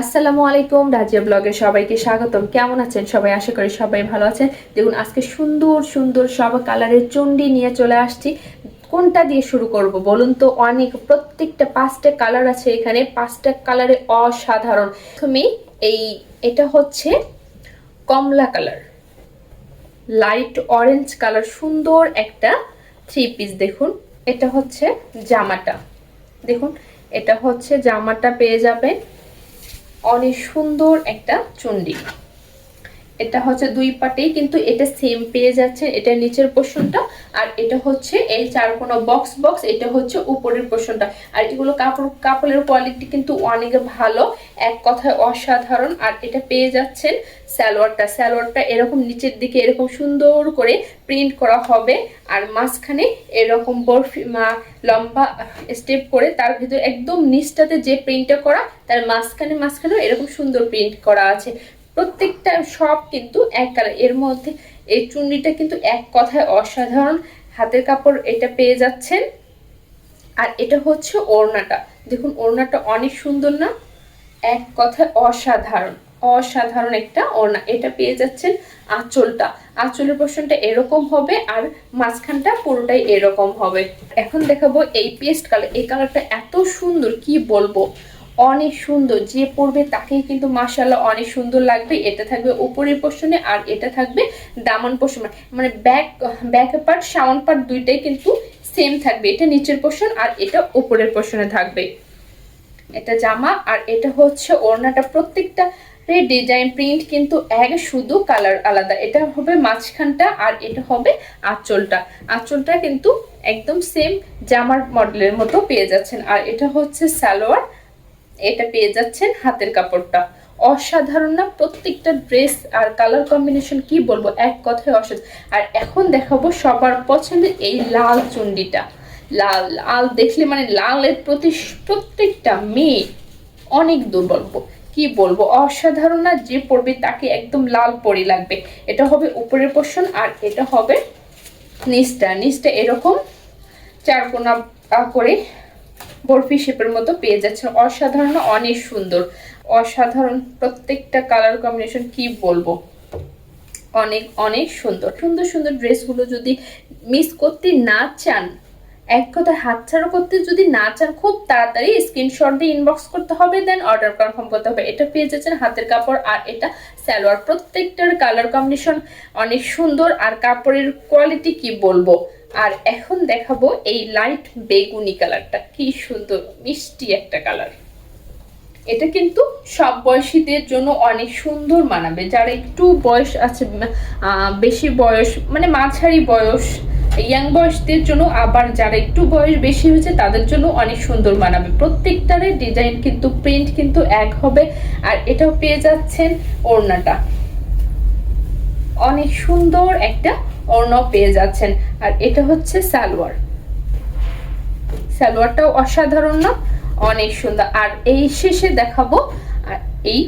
আসসালামু আলাইকুম, রাজিয়া ব্লগে সবাইকে স্বাগতম। কেমন আছেন সবাই? আশা করি সবাই ভালো আছেন। দেখুন, আজকে সুন্দর সুন্দর সব কালারের চণ্ডী নিয়ে চলে আসছি। কোনটা দিয়ে শুরু করব বলুন তো? অনেক, প্রত্যেকটা পাঁচটা কালার আছে এখানে। পাঁচটা কালারে অসাধারণ। তুমি এই, এটা হচ্ছে কমলা কালার। লাইট অরেঞ্জ কালার, সুন্দর একটা থ্রি পিস দেখুন। এটা হচ্ছে জামাটা। দেখুন, এটা হচ্ছে জামাটা পেয়ে যাবেন। অনেক সুন্দর একটা চুন্ডি। এটা হচ্ছে দুই পাটেই, কিন্তু এটা সেম পেয়ে যাচ্ছে, এটা নিচের পোর্শনটা আর এটা হচ্ছে এই চার কোনো বক্স বক্স এটা হচ্ছে উপরের পোর্শনটা আর এগুলো কাপড়, কাপড়ের কোয়ালিটি কিন্তু অনেক ভালো, এক কথায় অসাধারণ, আর এটা পেয়ে যাচ্ছেন স্যালোয়ারটা স্যালোয়ারটা এরকম নিচের দিকে এরকম সুন্দর করে প্রিন্ট করা হবে, আর মাঝখানে এরকম বরফি লম্বা স্টেপ করে তার ভিতরে একদম নিচটাতে যে প্রিন্টটা করা, তার মাঝখানে, মাঝখানেও এরকম সুন্দর প্রিন্ট করা আছে। প্রত্যেকটা সব কিন্তু এক কালারের মধ্যে এই চুন্ডিটা কিন্তু এক কথায় অসাধারণ। হাতের কাপড় এটা পেয়ে যাচ্ছেন। আর এটা হচ্ছে ওড়নাটা। দেখুন, ওড়নাটা অনেক সুন্দর না? এক কথায় অসাধারণ অসাধারণ একটা ওড়না। এটা পেয়ে যাচ্ছেন আঁচলটা। আঁচলের পোর্শনটা এরকম হবে আর মাঝখানটা পুরোটাই এরকম হবে। এখন দেখাবো এই পেস্ট কালার এই কালারটা এত সুন্দর, কি বলব? অনেক সুন্দর, যে পরবে তাকেই কিন্তু মাসাল্লাহ অনেক সুন্দর লাগবে। এটা থাকবে উপরের পোর্শনে আর এটা থাকবে দামন পোর্শনে মানে back back part sound part দুইটাই কিন্তু সেম থাকবে। এটা নিচের পোর্শন আর এটা উপরের পোর্শনে থাকবে। এটা জামা আর এটা হচ্ছে ওড়নাটা। প্রত্যেকটা ডিজাইন প্রিন্ট কিন্তু এক শুধু কালার আলাদা। এটা হবে মাঝখানটা আর এটা হবে আঁচলটা। আঁচলটা কিন্তু একদম সেম জামার মডেলের মতো পেয়ে যাচ্ছেন। আর এটা হচ্ছে সালোয়ার। এটা পেয়ে যাচ্ছেন হাতের কাপড়টা। অসাধারণ না? প্রত্যেকটা ড্রেস আর কালার কম্বিনেশন কি বলব? এক কথায় অসাধারণ আর এখন দেখাবো সবার পছন্দের এই লাল চুন্ডিটা। লাল লাল দেখলে মানে লালের প্রতি প্রত্যেকটা মেয়ে অনেক দুর্বল কি বলব? অসাধারণ না? যে পড়বে তাকে একদম লাল পরি লাগবে। এটা হবে উপরের পোর্শন আর এটা হবে নিচটা। নিচটা এরকম চার কোনা করে বরফি শেপের মতো পেয়ে যাচ্ছে অসাধারণ, অনেক সুন্দর। অসাধারণ প্রত্যেকটা কালার কম্বিনেশন কি বলব? অনেক অনেক সুন্দর। সুন্দর সুন্দর ড্রেসগুলো যদি মিস করতে না চান, এক কথা হাতছাড়া করতে যদি না চান, খুব তাড়াতাড়ি স্ক্রিনশট দিয়ে ইনবক্স করতে হবে দেন অর্ডার কনফার্ম করতে হবে। এটা পেয়ে যাচ্ছেন হাতের কাপড় আর এটা সালোয়ার। প্রত্যেকটার কালার কম্বিনেশন অনেক সুন্দর। আর কাপড়ের কোয়ালিটি কি বলব? আর এখন দেখাবো এই লাইট বেগুনি কালারটা কি সুন্দর, মিষ্টি একটা কালার এটা কিন্তু সব বয়সীদের জন্য অনেক সুন্দর মানাবে। যারা একটু বয়স আছে বেশি বয়স মানে মাঝারি বয়স ইয়াং বয়সদের জন্য আবার যারা একটু বয়স বেশি হয়েছে, তাদের জন্য অনেক সুন্দর মানাবে। প্রত্যেকটারে ডিজাইন কিন্তু প্রিন্ট কিন্তু এক হবে। আর এটাও পেয়ে যাচ্ছেন ওড়নাটা। অনেক সুন্দর একটা ওড়না পেয়ে যাচ্ছেন। আর এটা হচ্ছে সালোয়ার। সালোয়ারটাও অসাধারণ না? অনেক সুন্দর। আর এই শেষে দেখাবো এই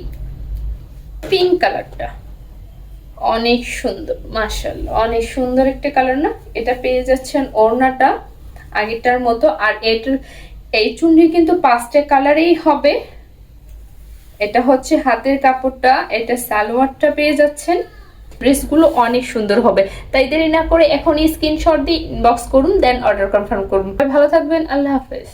পিঙ্ক কালারটা অনেক সুন্দর মার্শাল্লাহ অনেক সুন্দর একটা কালার না? এটা পেয়ে যাচ্ছেন ওড়নাটা আগেরটার মতো। আর এটার এই চুন্ডি কিন্তু পাঁচটা কালারেই হবে। এটা হচ্ছে হাতের কাপড়টা, এটা সালোয়ারটা পেয়ে যাচ্ছেন। ড্রেসগুলো অনেক সুন্দর হবে। তাই দেরি না করে এখনই স্ক্রিনশট দিয়ে ইনবক্স করুন দেন অর্ডার কনফার্ম করুন। ভালো থাকবেন, আল্লাহ হাফেজ।